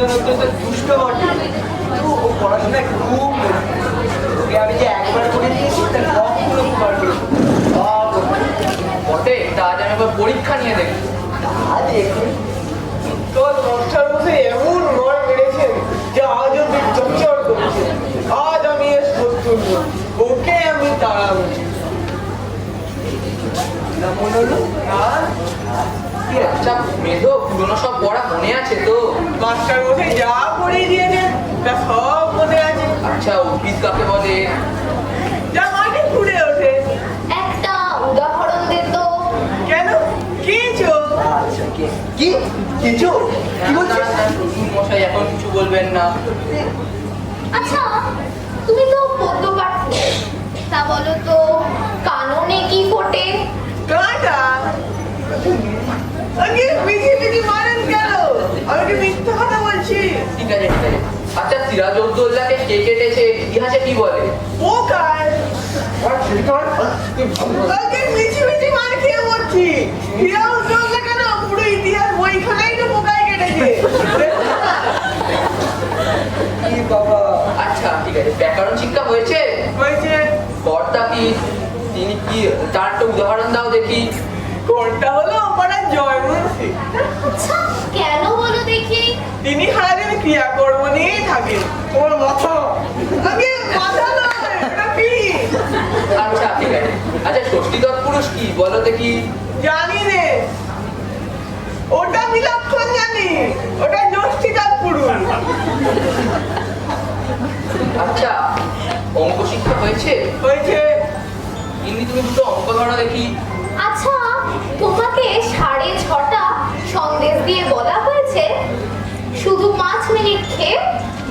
একজন অত্যন্ত দুষ্ট বটে কিন্তু ও পড়াশোনায় খুব ওকে আমি যে একবার করে দিয়েছি, তার কখনো দুবার করে বটে, তা আজ একবার পরীক্ষা নিয়ে দেখি। তা দেখুন তোর মাস্টার মশাই এমন রয় মেরেছেন যে আজ আমি করছে। আজ আমি ওকে আমি তাড়াবো। মনে হলো? আচ্ছা মেধো পুরোনো সব পড়া মনে আছে তো মাস্টার মশাই যা পড়িয়ে দিয়েছেন তা সব মনে আছে আচ্ছা উদ্ভিদ কাকে বলে যা মাটি ফুটে ওঠে একটা উদাহরণ দে তো কেন কি চো আচ্ছা কে কি কিছু কি না, বলছিস মশাই এখন কিছু বলবেন না আচ্ছা তুমি তো পদ্য পাঠ তা বলো তো কাননে কি ফোটে কাঁটা আগে মিছি মারেন কেন? আমি কি মিথ্যা কথা বলছি ঠিক আছে ঠিক আছে। আচ্ছা সিরাজউদ্দৌলাকে কে কেটেছে? ইতিহাসে কি বলে? ও কার? আগে মিছি মিছি মার খেয়ে মরছি। উদ্যোগটা কেন? পুরো ইতিহাস বইখানেই তো পোকায় কেটেছে। কি বাবা? আচ্ছা ঠিক আছে। ব্যাকরণ শিক্ষা হয়েছে? হয়েছে। কর্তা কি? তিনি কি? তার একটা উদাহরণ দাও দেখি। কোনটা হলো? পাড়ার জয়মনসি আচ্ছা কেন বলো দেখি? তিনি সারাদিন ক্রিয়াকর্ম নিয়েই থাকেন। তোমার মাথা। আগে মাথা নয় এটা কি? আচ্ছা ঠিক আছে। আচ্ছা ষষ্ঠী তৎপুরুষ কি? বলো দেখি। জানি রে। ওটা বিলক্ষণ জানি? ওটা জ্যোষ্ঠিকার পুরুষ আচ্ছা অঙ্ক শিক্ষা হয়েছে? হয়েছে। এমনি তুমি দুটো অঙ্ক ধরো দেখি। আচ্ছা তোমাকে সাড়ে ছটা সন্দেশ দিয়ে বলা হয়েছে। শুধু পাঁচ মিনিট খেয়ে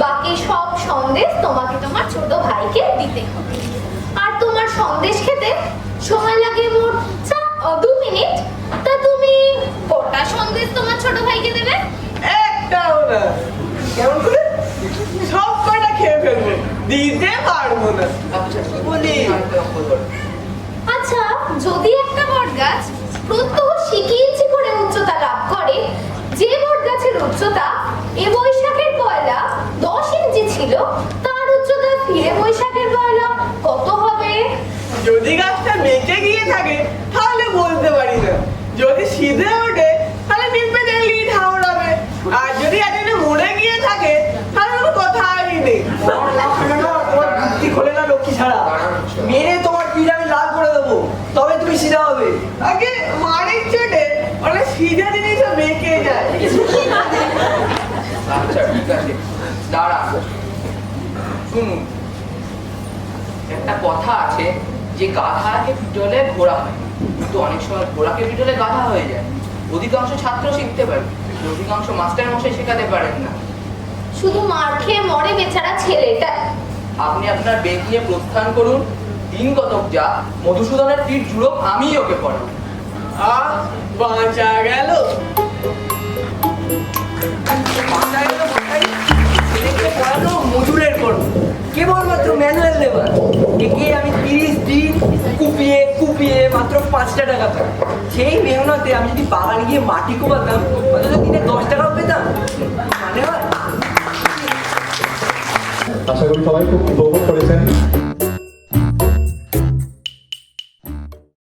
বাকি সব সন্দেশ তোমাকে তোমার ছোট ভাইকে দিতে হবে। আর তোমার সন্দেশ খেতে সময় লাগে মোট দু মিনিট। তা তুমি কটা সন্দেশ তোমার ছোট ভাইকে দেবে? একটাও না। কেমন করে? সব কটা খেয়ে ফেলব? দিতে পারব না। আচ্ছা। আচ্ছা যদি একটা বট গাছ প্রত্যহ ফিরে বৈশাখের পয়লা কত হবে? যদি গাছটা বেঁকে গিয়ে থাকে তাহলে বলতে পারি না। যদি সিধে ওঠে তাহলে নিপে দেখলেই ঠাউরাবে আর যদি এতদিনে মরে গিয়ে থাকে তাহলে কোনো কথাই নেই। তোমার বুদ্ধি খোলে না লক্ষ্মী ছাড়া? মেরে তোমার পিঠ আমি লাল করে দেবো। তবে তুমি সিধা হবে। আগে মারের চোটে অনেক সিধে জিনিসও বেঁকে যায়। আচ্ছা ঠিক আছে। দাঁড়া। শুনুন। একটা কথা আছে যে গাধাকে পিটলে ঘোড়া হয়। কিন্তু অনেক সময় ঘোড়াকে পিটলে গাধা হয়ে যায়। অধিকাংশ ছাত্র শিখতে পারে অধিকাংশ মাস্টার মশাই শেখাতে পারেন না। শুধু মার খেয়ে মরে বেচারা ছেলেটা। আপনি আপনার বেগ নিয়ে প্রস্থান করুন। দিন কতক যা মধুসূদনের পিঠ জুড়ো আমি ওকে পড়াবো। আহ বাঁচা গেল। একে আমি তিরিশ দিন কুপিয়ে কুপিয়ে মাত্র পাঁচটা টাকা পাই। সেই মেহনতে আমি যদি বাগান গিয়ে মাটি কোপাতাম অথচ দিনে দশ টাকাও পেতাম। মানে আশা করি সবাই খুব উপভোগ করেছেন।